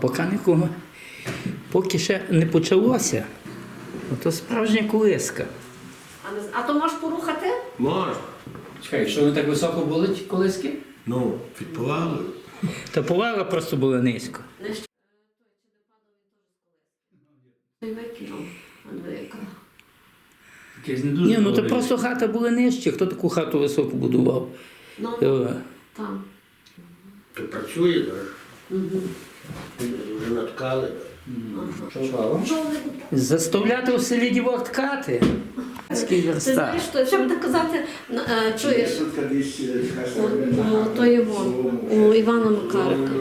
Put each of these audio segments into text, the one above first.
поки нікого. Поки ще не почалося. Ото справжня колиска. А, не з- а то можеш порухати? Можна. Чекай, що вони так високо були ті колиски? Ну, підпливали. Та повала просто була низько. Не ще. Той викинув. Андрійка. Якесь не дуже Ні, ну то просто хата була нижче. Хто таку хату високу будував? Ну, Е, там. То працює, так? Вже наткали. Заставляти у селі дівок ткати. Скільки Ти знаєш, що, що буде казати, е, чуєш, у, у, то його, у Івана Макарика.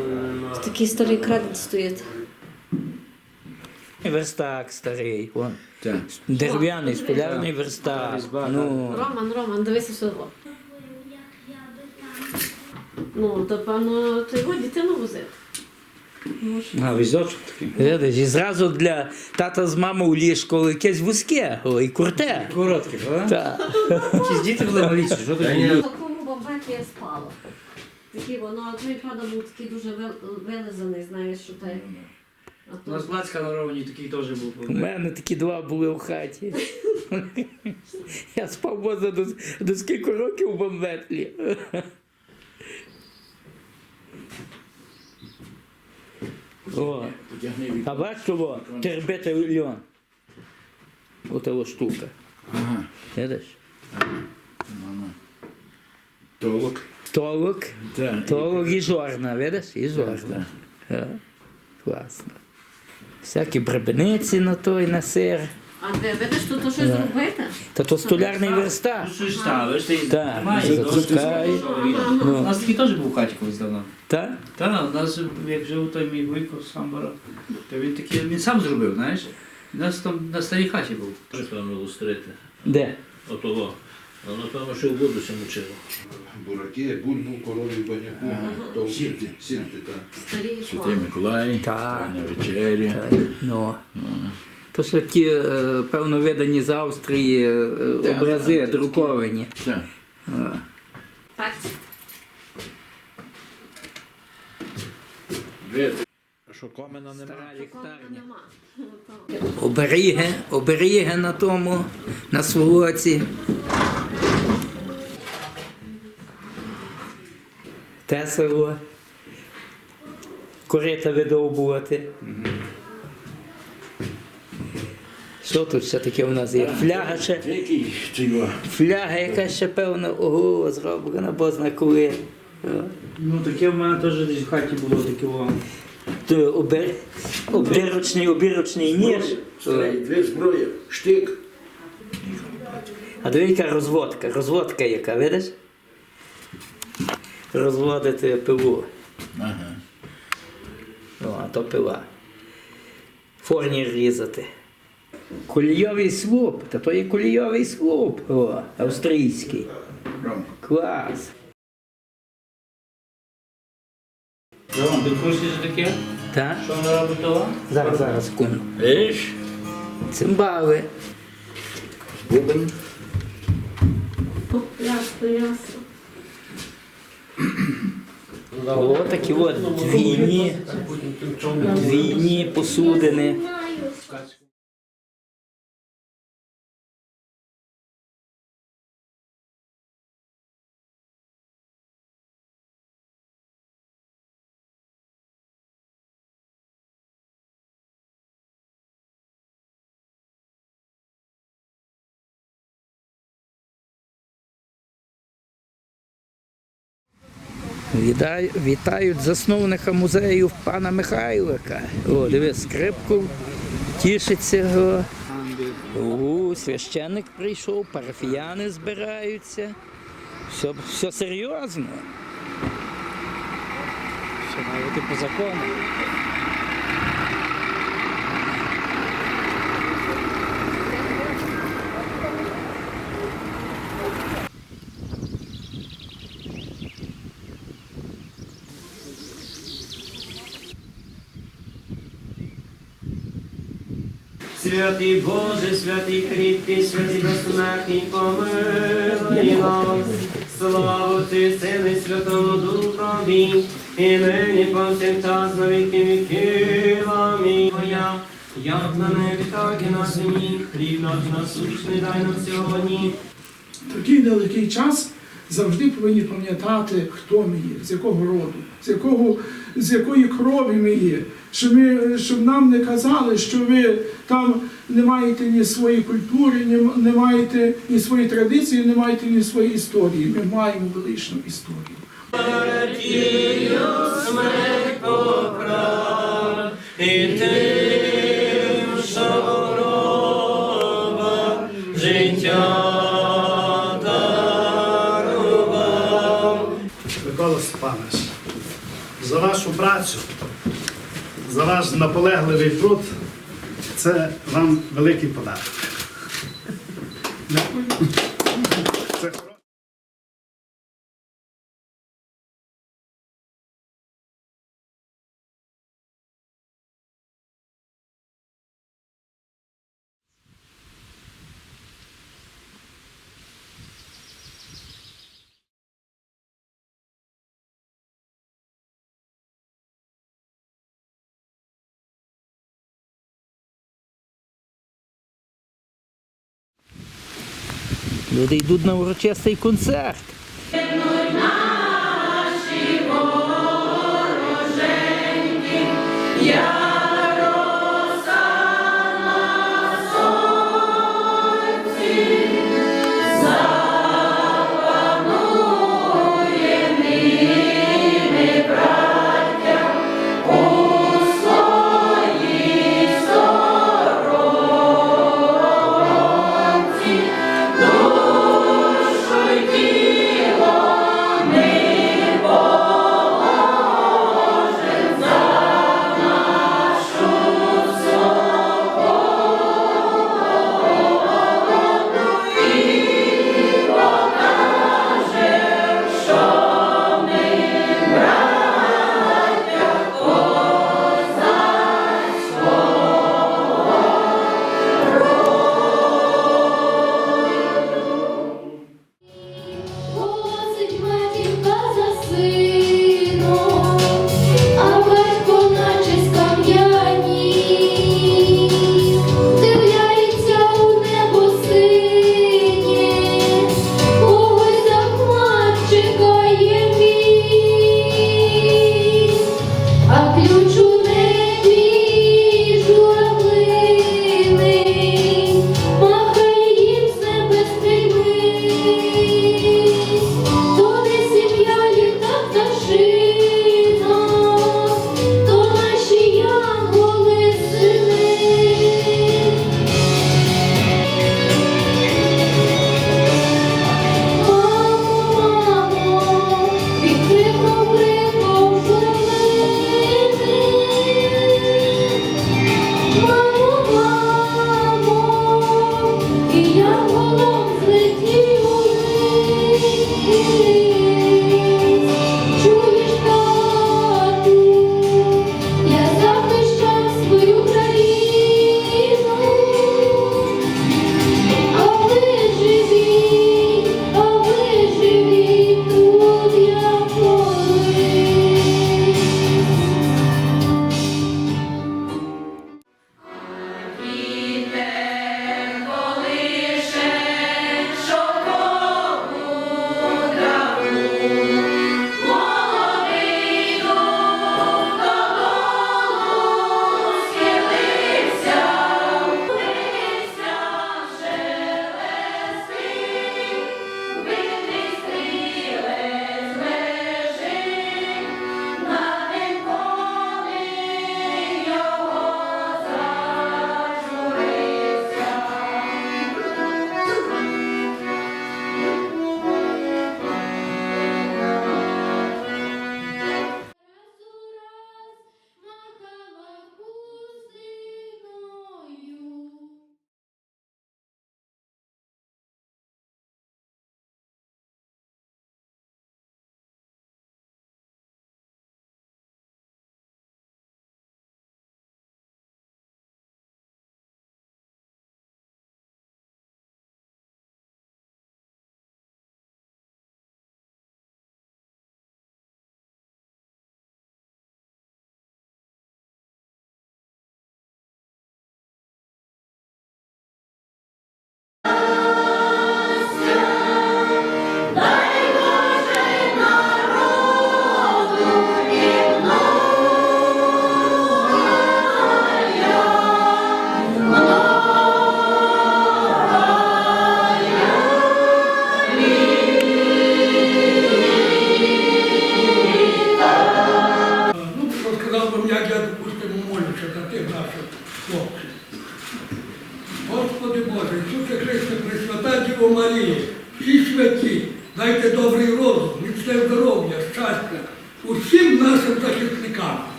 Такий старий кредит стоїть. Верстак старий. Вон. Дерев'яний столярний верстак. Ну, Роман, Роман, дивися сюди. Ну, то певно, ти його дитину возив. А, візочок такий. видиш, і зразу для тата з мамою у ліжко якесь вузьке, о, і курте. Короткий, а? Так. Якісь діти були малі, що Та таке? В такому бомбеті я спала. Такий воно, а той, правда, був такий дуже вил- вилизаний, знаєш, що ти. А У нас то... На ровні такий теж був. У мене такі два були в хаті. Я спав воза до, до скільки років у бомбетлі. О, а бачиш того? Тербета льон. Ота ось штука. Ага. Видиш? Толок. Толок. Да. Толок і жорна, видиш? І жорна. Да. Класно. Всякі бребениці на той, на сир. А де, видиш, тут то щось зробити? Та то столярний верстак. Ну, що ж ставиш, ти Так, тримаєш, запускай. У нас такий теж був в хаті колись давно. Так? У нас, як жив той мій вуйко Самбора, то він такий, він сам зробив, знаєш? У нас там на старій хаті був. Напевно, лустрити. Де? Отого. Ну, напевно, що в воду мучило. Бураки, бульбу, корові, баняку, то сірти, сірти, так. Старі Святий. Миколай, Так. на вечері. Ну. То що ті, е, певно, видані з Австрії е, образи друковані. Так. Так. А що комена нема? Оберіги, оберіги на тому, на сволоці. Те село. Корита видовбувати. Що тут ще таке у нас є? Фляга ще. Фляга якась ще певна, ого, зроблена, бозна коли. Ну, таке в мене теж десь в хаті було таке воно. То обер... обірочний, обірочний ніж. Дві зброї. Штик. А диви, яка розводка, розводка яка, видиш? Розводити пилу. Ага. О, а то пила. Форнір різати. Кулійовий слуп, та то є кулійовий слуп, о, австрійський. Клас. Ром, ти курсі що таке? Так? Що вона робить того? Зараз, зараз, секунду. Виш? Цимбали. Бубен. Ясно, ясно. О, такі от двійні, двійні посудини. Вітають засновника музею пана Михайлика. О, дивись, скрипку тішиться. О. Священник прийшов, парафіяни збираються. Все, все серйозно. Все має бути по закону. Святий Боже, святий кріпкий, святий безсмертний, помилуй нас. Слава Ти, Сину, Святому Духові, і нині повсякчас на віки віків. Амінь. Як на небі, так і на землі. Хліб наш насущний дай нам сьогодні. такий далекий час завжди повинні пам'ятати, хто ми є, з якого роду, з якого, з якої крові ми є. Щоб, ми, щоб нам не казали, що ви там не маєте ні своєї культури, ні, не маєте ні своєї традиції, не маєте ні своєї історії. Ми маємо величну історію. І тим, життя дарував. Микола за вашу працю, за ваш наполегливий труд, це вам великий подарок. Дякую. Це хоро- Люди йдуть на урочистий концерт.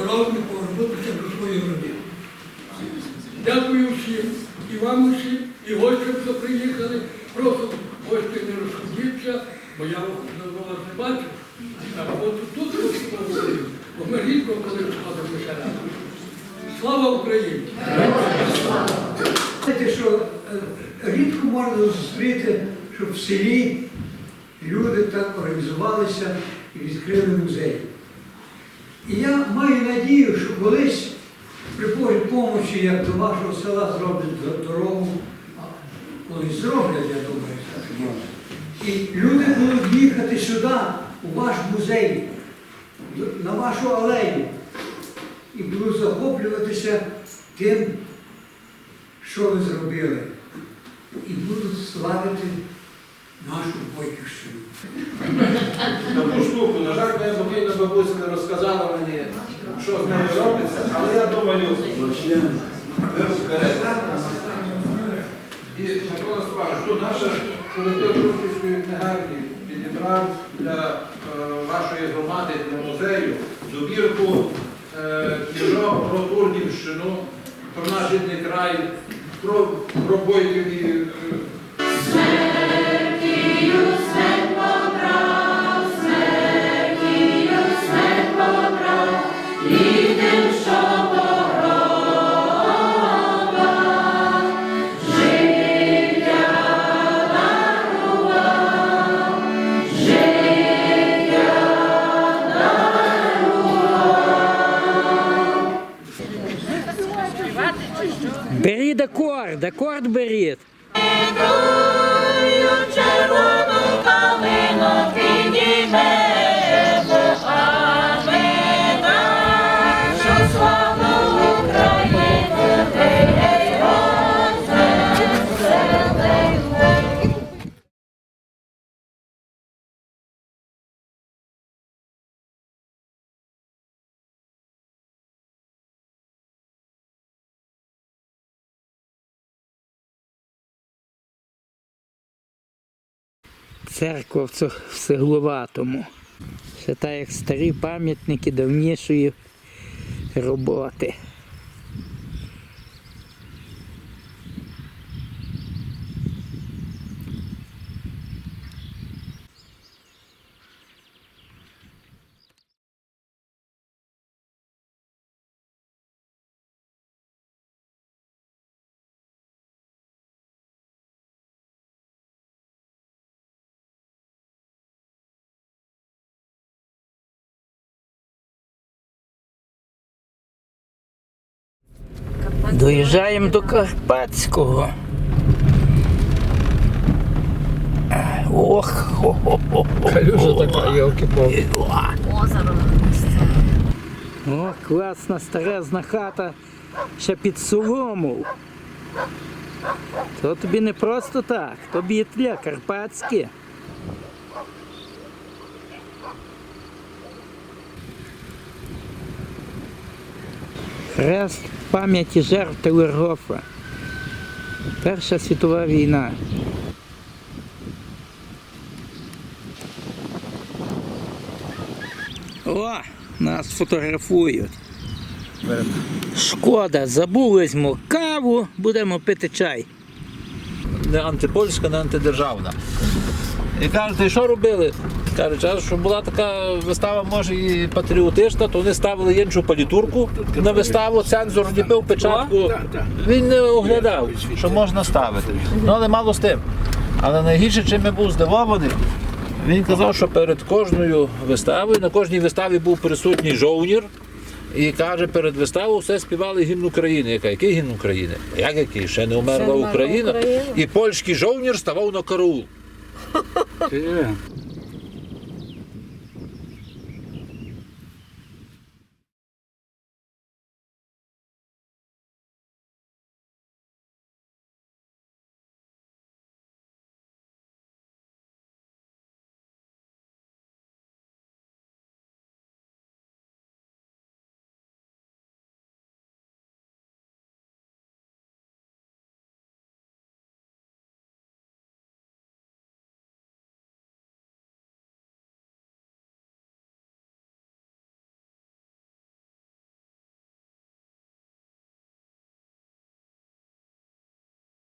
Щасливо, повернутися до своїх родин. Дякую всім, і вам усім, і гостям, що приїхали. Просто гості не розходіться, бо я вас не бачив. А от тут поговорив, бо ми рідко коли сходимося разом. Слава Україні! Знаєте, що е, рідко можна зустріти, щоб в селі люди так організувалися і відкрили музей. І я маю надію, що колись при Божій помочі, як до вашого села зроблять дорогу, а колись зроблять, я думаю. І люди будуть їхати сюди, у ваш музей, на вашу алею, і будуть захоплюватися тим, що ви зробили, і будуть славити нашу Бойківщину. Таку штуку, на жаль, моя покійна бабуся не розказала мені, що з нею робиться, розберете. І Микола Степанович, тут наша колектив Рухівської книгарні підібрав для е, вашої громади, для музею, добірку е, книжок про Турнівщину, про наш рідний край, про бойків і акорд Церква в Сегловатому. Це так як старі пам'ятники давнішої роботи. Доїжджаємо до Карпатського. Ох, хо-хо-хо. Калюжа така, йолки-палки. Озеро. О, класна старезна хата ще під солому. То тобі не просто так, то бітля карпатське. Хрест пам'яті жертв Телергофа. Перша світова війна. О, нас фотографують. Шкода, забулись ми каву, будемо пити чай. не антипольська, не антидержавна. І кажуть, що робили? Кажуть, а що була така вистава, може, і патріотична, то вони ставили іншу палітурку на виставу, цензор ліпив печатку. Він не оглядав, що можна ставити. Ну, але мало з тим. Але найгірше, чим я був здивований, він казав, що перед кожною виставою, на кожній виставі був присутній жовнір. І каже, перед виставою все співали гімн України. Яка, який гімн України? Як який? Ще не умерла вмерла. Україна. І польський жовнір ставав на караул.